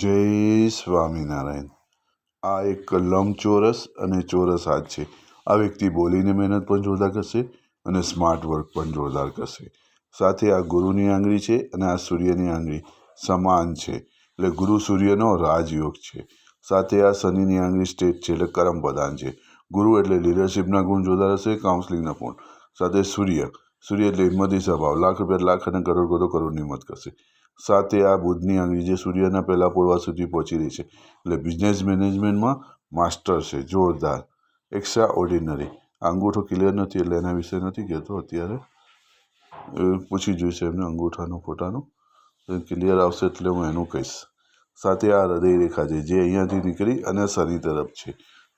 જય સ્વામિનારાયણ. આ એક લંબચોરસ અને ચોરસ હાથ છે. આ વ્યક્તિ બોલીને મહેનત પણ જોરદાર કરશે અને સ્માર્ટ વર્ક પણ જોરદાર કરશે. સાથે આ ગુરુની આંગળી છે અને આ સૂર્યની આંગળી સમાન છે. એટલે ગુરુ સૂર્યનો રાજયોગ છે. સાથે આ શનિની આંગળી સ્ટેટ છે એટલે કરમ પ્રધાન છે. ગુરુ એટલે લીડરશિપના ગુણ જોરદાર હશે કાઉન્સલિંગના ગુણ સાથે સૂર્ય. સૂર્ય એટલે હિંમતી સ્વભાવ. લાખ રૂપિયા, લાખ અને કરોડ કરોડ કરોડની હિંમત કરશે. સાથે આ બુધની આંગળી જે સૂર્યના પહેલાં પોળવા સુધી પહોંચી રહી છે. એટલે બિઝનેસ મેનેજમેન્ટમાં માસ્ટર છે, જોરદાર એક્સ્ટ્રા ઓર્ડિનરી અંગૂઠો ક્લિયર નથી, એટલે એના વિશે નથી કહેતો, અત્યારે પૂછી જોઈશે એમને અંગૂઠાનો, ફોટાનો. ક્લિયર આવશે એટલે હું એનું કહીશ. સાથે આ હૃદય રેખા છે, જે અહીંયાથી નીકળી અને શનિ તરફ છે.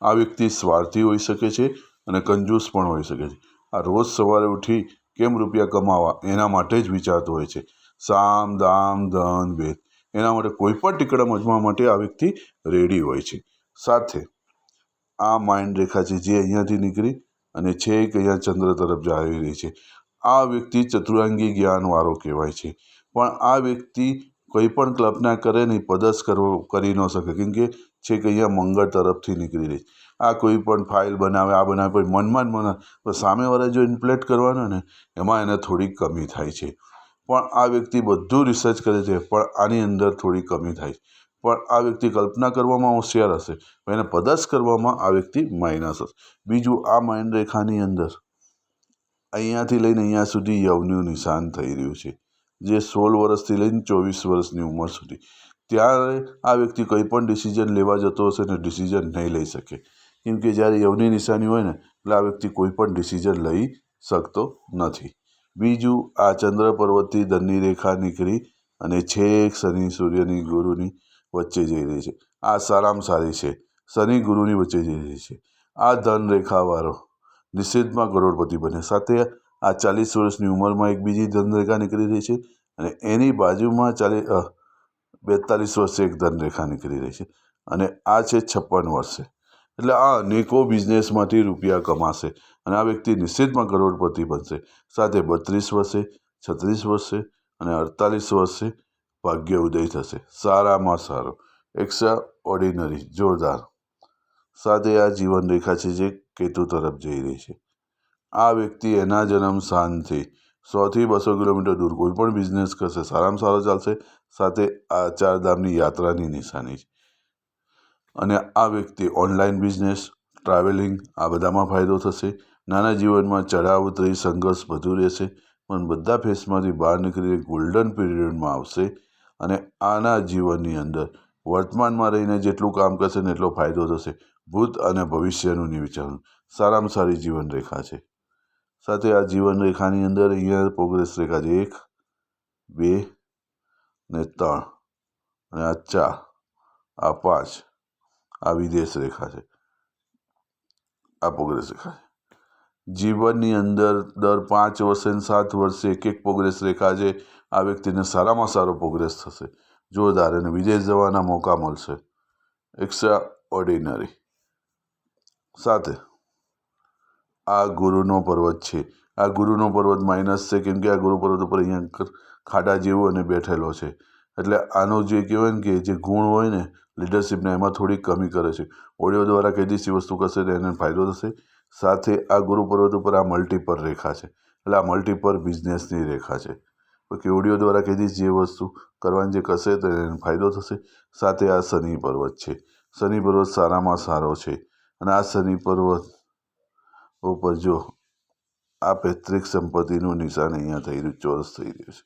આ વ્યક્તિ સ્વાર્થી હોઈ શકે છે અને કંજૂસ પણ હોઈ શકે છે. આ રોજ સવારે ઉઠી કેમ રૂપિયા કમાવા, એના માટે જ વિચારતો હોય છે. સામ દામ ધન ભેદ એના માટે કોઈ પણ ટીકડમ અજમાવવા માટે આ વ્યક્તિ રેડી હોય છે. સાથે આ માઇન્ડ રેખા છે જે અહીંયાથી નીકળી અને છેક અહીંયા ચંદ્ર તરફ જાવી રહી છે. આ વ્યક્તિ ચતુરાંગી જ્ઞાનવાળો કહેવાય છે. પણ આ વ્યક્તિ કોઈ પણ કલ્પના કરે નહીં પદસ કરવો, કરી ન શકે, કેમ કે છેક અહીંયા મંગળ તરફથી નીકળી રહી આ કોઈ પણ ફાઇલ બનાવે, આ બનાવે પછી મનમાં જ મન સામેવાળા જો ઇન્પ્લેટ કરવાનો ને, એમાં એને થોડી કમી થાય છે. પણ આ વ્યક્તિ બધું રિસર્ચ કરે છે, પણ આની અંદર થોડી કમી થાય પણ આ વ્યક્તિ કલ્પના કરવામાં હોશિયાર હશે એને પદસ્થ કરવામાં આ વ્યક્તિ માઇનસ હશે. બીજું, આ માઇન રેખાની અંદર અહીંયાથી લઈને અહીંયા સુધી યવનું નિશાન થઈ રહ્યું છે, જે સોળ વર્ષથી લઈને ચોવીસ વર્ષની ઉંમર સુધી. ત્યારે આ વ્યક્તિ કંઈ પણ ડિસિઝન લેવા જતો હશે ને ડિસિઝન નહીં લઈ શકે. કેમ કે જ્યારે યવની નિશાની હોય ને, એટલે આ વ્યક્તિ કોઈ પણ ડિસિઝન લઈ શકતો નથી. બીજું આ ચંદ્ર પર્વતથી ધનની રેખા નીકળી અને છેક શનિ સૂર્યની ગુરુની વચ્ચે જઈ રહી છે. આ સારામાં સારી છે. શનિ ગુરુની વચ્ચે જઈ રહી છે. આ ધન રેખાવાળો નિષેધમાં કરોડપતિ બને. સાથે આ ચાલીસ વર્ષની ઉંમરમાં એક બીજી ધનરેખા નીકળી રહી છે અને એની બાજુમાં ચાલી બેતાલીસ વર્ષે એક ધનરેખા નીકળી રહી છે. અને આ છે છપ્પન વર્ષે. એટલે આ અનેકો બિઝનેસમાંથી રૂપિયા કમાશે અને આ વ્યક્તિ નિશ્ચિતમાં કરોડપતિ બનશે. સાથે બત્રીસ વર્ષે, છત્રીસ વર્ષે અને અડતાલીસ વર્ષે ભાગ્ય ઉદય થશે. સારામાં સારો એક્સ્ટ્રા ઓર્ડિનરી જોરદાર. સાથે આ જીવન રેખા છે જે કેતુ તરફ જઈ રહી છે. આ વ્યક્તિ એના જન્મ સ્થાનથી સોથી બસો કિલોમીટર દૂર કોઈ પણ બિઝનેસ કરશે, સારામાં સારો ચાલશે. સાથે આ ચારધામની યાત્રાની નિશાની છે. અને આ વ્યક્તિ ઓનલાઈન બિઝનેસ, ટ્રાવેલિંગ, આ બધામાં ફાયદો થશે. નાના જીવનમાં ચઢાવ, ઉતરી, સંઘર્ષ વધુ રહેશે. પણ બધા ફેસમાંથી બહાર નીકળીને ગોલ્ડન પીરિયડમાં આવશે. અને આના જીવનની અંદર વર્તમાનમાં રહીને જેટલું કામ કરશે ને એટલો ફાયદો થશે. ભૂત અને ભવિષ્યનું નહીં સારામાં સારી જીવન રેખા છે. સાથે આ જીવન રેખાની અંદર અહીંયા પ્રોગ્રેસ રેખા છે એક, બે ને ત્રણ. અને આ ચાર, આ પાંચ. આ વિદેશ રેખા છે. આ પ્રોગ્રેસ રેખા છે. જીવનની અંદર દર પાંચ વર્ષે સાત વર્ષે એક એક પ્રોગ્રેસ રેખા છે. આ વ્યક્તિને સારામાં સારો પ્રોગ્રેસ થશે. જોરદાર એને વિદેશ જવાના મોકા મળશે. એક્સ્ટ્રા ઓર્ડિનરી સાથે, આ ગુરુનો પર્વત છે. આ ગુરુનો પર્વત માઇનસ છે કેમ કે આ ગુરુ પર્વત ઉપર અહીંયા ખાડા જેવો અને બેઠેલો છે. એટલે આનો જે કહેવાય ને કે જે ગુણ હોય ને લીડરશિપના એમાં થોડી કમી કરે છે. ઓડિયો દ્વારા કઈ દિવસી વસ્તુ કરશે તો એને ફાયદો થશે. સાથે આ ગુરુ પર્વત ઉપર આ મલ્ટીપર રેખા છે. એટલે આ મલ્ટીપર બિઝનેસની રેખા છે. કે ઓડિયો દ્વારા કઈ દિવસ જે વસ્તુ કરવાની જે કરશે તો એને ફાયદો થશે. સાથે આ શનિ પર્વત છે. શનિ પર્વત સારામાં સારો છે. અને આ શનિ પર્વત ઉપર જો આ પૈતૃક સંપત્તિનું નિશાન અહીંયા થઈ રહ્યું, ચોરસ થઈ રહ્યું છે.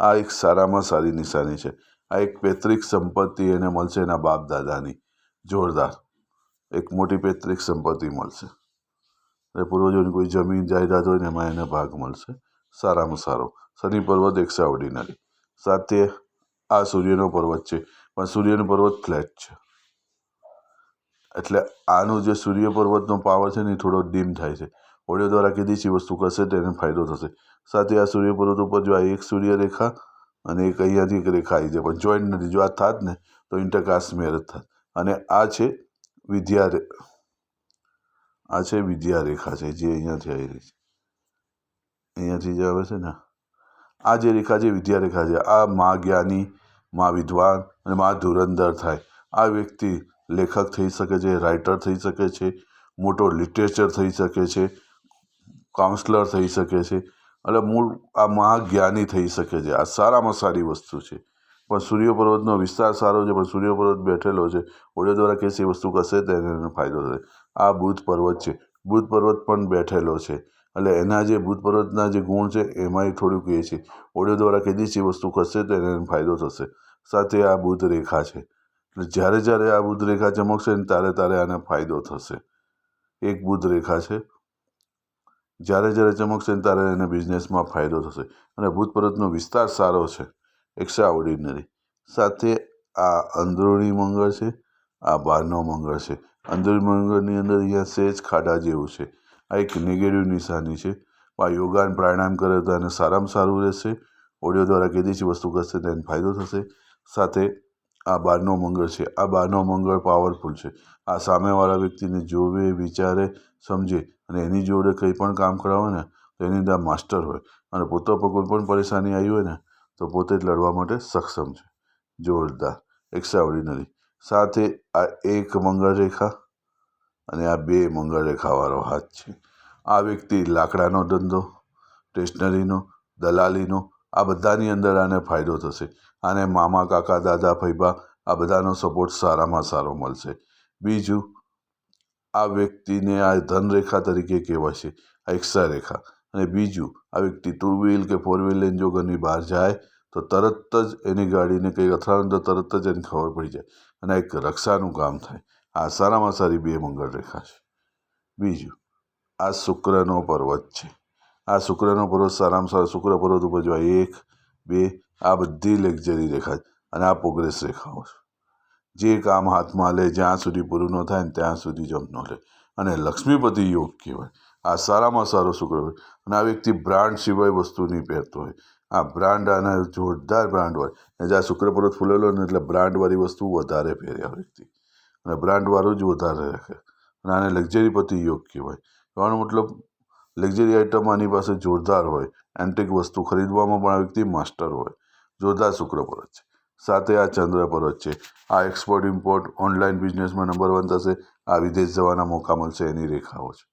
આ એક સારામાં સારી નિશાની છે. આ એક પૈતૃક સંપત્તિ એને મળશે એના બાપ દાદાની. જોરદાર. એક મોટી પૈતૃક સંપત્તિ મળશે. એટલે પૂર્વજોની કોઈ જમીન જાયદાદ હોય ને એમાં એને ભાગ મળશે. સારામાં સારો. શનિ પર્વત એક્સ્ટ્રા ઓર્ડિનરી સાથે આ સૂર્યનો પર્વત છે. પણ સૂર્યનો પર્વત ફ્લેટ છે. એટલે આનો જે સૂર્ય પર્વતનો પાવર છે ને એ થોડો ડીમ થાય છે. ઓડિયો દ્વારા કીધી છે વસ્તુ કરશે તો એને ફાયદો થશે. સાથે આ સૂર્ય પર્વત ઉપર જો આ એક સૂર્ય રેખા અને એક અહીંયાથી એક રેખા આવી જાય પણ જોઈન્ટ નથી, જો આ થાત ને, તો ઇન્ટરકાસ્ટ મેરેજ થાત. અને આ છે વિદ્યા આ છે વિદ્યા રેખા છે, જે અહીંયાથી આવી રહી છે. અહીંયાથી જે આવે છે ને? આ જે રેખા છે વિદ્યા રેખા છે, આ મા જ્ઞાની, મા વિદ્વાન અને મા ધુરંધર થાય. આ વ્યક્તિ લેખક થઈ શકે છે, રાઇટર થઈ શકે છે, મોટો લિટરેચર થઈ શકે છે, કાઉન્સલર થઈ શકે છે એટલે મૂળ આ મહાજ્ઞાની થઈ શકે છે. આ સારામાં સારી વસ્તુ છે. પણ સૂર્ય પર્વતનો વિસ્તાર સારો છે, પણ સૂર્ય પર્વત બેઠેલો છે. ઓડિયો દ્વારા કેસી વસ્તુ કરશે તેને ફાયદો થશે આ બુધ પર્વત છે. બુધ પર્વત પણ બેઠેલો છે. એટલે એના જે બુધ પર્વતના જે ગુણ છે એમાંય થોડુંક એ છે. ઓડિયો દ્વારા કીધી છે વસ્તુ કરશે તો એને ફાયદો થશે. સાથે આ બુધ રેખા છે. એટલે જ્યારે જ્યારે આ બુધ રેખા ચમકશે ને ત્યારે ત્યારે આને ફાયદો થશે. એક બુધ રેખા છે. જ્યારે જ્યારે ચમકશે ને ત્યારે એને બિઝનેસમાં ફાયદો થશે. અને ભૂતપરતનો વિસ્તાર સારો છે. એક્સ્ટ્રા ઓર્ડિનરી સાથે આ અંદરૂણી મંગળ છે, આ બહારનો મંગળ છે. અંદરૂણી મંગળની અંદર અહીંયા સેજ ખાડા જેવું છે. આ એક નેગેટિવ નિશાની છે. આ યોગાન પ્રાણાયામ કરે તો એને સારામાં સારું રહેશે. ઓડિયો દ્વારા કીધી છે વસ્તુ કરશે તો એને ફાયદો થશે. સાથે આ બારનો મંગળ છે, આ બારનો મંગળ પાવરફુલ છે. આ સામેવાળા વ્યક્તિને જોવે, વિચારે, સમજે અને એની જોડે કંઈ પણ કામ કરાવે ને, તો એની અંદર માસ્ટર હોય. અને પોતા કોઈ પણ પરેશાની આવી હોય ને, તો પોતે જ લડવા માટે સક્ષમ છે. જોરદાર. એક્સ્ટ્રા સાથે આ એક મંગળ રેખા અને આ બે મંગળ રેખાવાળો હાથ છે. આ વ્યક્તિ લાકડાનો ધંધો સ્ટેશનરીનો દલાલીનો, આ બધાની અંદર આને ફાયદો થશે. આને મામા, કાકા, દાદા ફૈબા આ બધાનો સપોર્ટ સારામાં સારો મળશે. બીજું, આ વ્યક્તિને આ ધનરેખા તરીકે કહેવાય છે, આ એક્સા રેખા. અને બીજું, આ વ્યક્તિ ટુ વ્હીલ કે ફોર વ્હીલ લઈને જો ઘરની બહાર જાય, તો તરત જ એની ગાડીને કંઈ અથડાવે તો તરત જ એને ખબર પડી જાય. અને એક રક્ષાનું કામ થાય. આ સારામાં સારી બે મંગળ રેખા છે. બીજું, આ શુક્રનો પર્વત છે. આ શુક્રનો પર્વત સારામાં સારો, શુક્ર પર્વત ઉપર જો એક, બે આ બધી લક્ઝરી રેખા અને આ પ્રોગ્રેસ રેખાઓ છે. જે કામ હાથમાં લે, જ્યાં સુધી પૂરું ન થાય ને ત્યાં સુધી જમ ન લે. અને લક્ષ્મીપતિ યોગ કહેવાય. આ સારામાં સારો શુક્ર હોય. અને આ વ્યક્તિ બ્રાન્ડ સિવાય વસ્તુ નહીં પહેરતો હોય. આ બ્રાન્ડ આના જોરદાર બ્રાન્ડ હોય. ને જ્યાં શુક્ર પર્વત ફૂલેલો ને એટલે બ્રાન્ડવાળી વસ્તુ વધારે પહેરે આ વ્યક્તિ. અને બ્રાન્ડવાળું જ વધારે રાખે. અને આને લક્ઝરીપતિ યોગ કહેવાય. કહેવાનો મતલબ લક્ઝરી આઇટમ આની પાસે જોરદાર હોય. એન્ટિક વસ્તુ ખરીદવામાં પણ આ વ્યક્તિ માસ્ટર હોય. જોરદાર શુક્ર પર્વત છે. સાથે આ ચંદ્ર પર્વત છે. આ એક્સપોર્ટ ઇમ્પોર્ટ ઓનલાઈન બિઝનેસમાં નંબર વન થશે. આ વિદેશ જવાના મોકા મળશે એની રેખાઓ છે.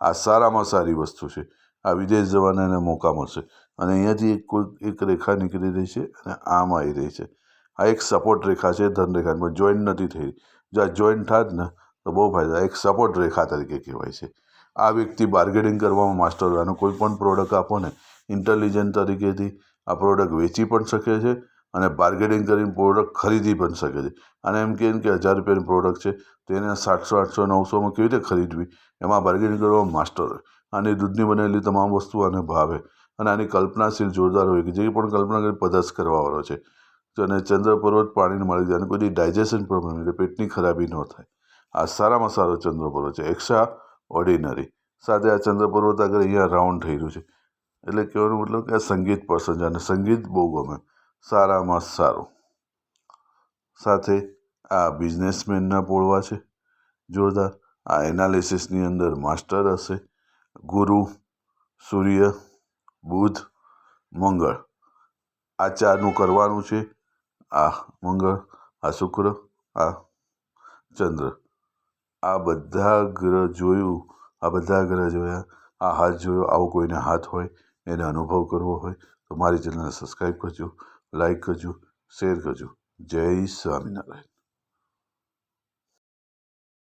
આ સારામાં સારી વસ્તુ છે. આ વિદેશ જવાના એને મોકા મળશે. અને અહીંયાથી એક કોઈ, એક રેખા નીકળી રહી છે અને આમ આવી રહી છે. આ એક સપોર્ટ રેખા છે ધન રેખા પણ જોઈન્ટ નથી થઈ જો આ જોઈન્ટ થાત ને, તો બહુ ફાયદા. એક સપોર્ટ રેખા તરીકે કહેવાય છે. આ વ્યક્તિ બાર્ગેનિંગ કરવામાં માસ્ટર હોય કોઈ પણ પ્રોડક્ટ આપો ને ઇન્ટેલિજન્ટ તરીકેથી આ પ્રોડક્ટ વેચી પણ શકે છે અને બાર્ગેનિંગ કરીને પ્રોડક્ટ ખરીદી પણ શકે છે. અને એમ કહે કે હજાર રૂપિયાની પ્રોડક્ટ છે, તો એને સાતસો, આઠસો, નવસોમાં કેવી રીતે ખરીદવી? એમાં બાર્ગેનિંગ કરવામાં માસ્ટર હોય. આની દૂધની બનેલી તમામ વસ્તુ આને ભાવે. અને આની કલ્પનાશીલ જોરદાર હોય કે જે પણ કલ્પના કરી પદાર્થ કરવાવાળો છે. અને ચંદ્ર પર્વત પાણીને મળી જાય અને કોઈ ડાયજેશન પ્રોબ્લેમ એટલે પેટની ખરાબી ન થાય. આ સારામાં સારો ચંદ્ર પર્વત છે. એક્સ્ટ્રા ઓર્ડિનરી સાથે આ ચંદ્ર પર્વત આગળ અહીંયા રાઉન્ડ થઈ રહ્યું છે. એટલે કહેવાનો મતલબ કે આ સંગીત પસંદ છે અને સંગીત બહુ ગમે. સારામાં સારું. સાથે આ બિઝનેસમેનના પોળવા છે. જોરદાર. આ એનાલિસિસની અંદર માસ્ટર હશે. ગુરુ, સૂર્ય, બુધ, મંગળ. આ ચારનું કરવાનું છે. આ મંગળ, આ શુક્ર, આ ચંદ્ર. આ બધા ગ્રહ જોયું, આ બધા ગ્રહ જોયા, આ હાથ જોયો, આવો કોઈને હાથ હોય એને અનુભવ કરવો હોય તો મારી ચેનલને સબસ્ક્રાઈબ કરજો લાઈક કરજો, શેર કરજો. જય સ્વામિનારાયણ.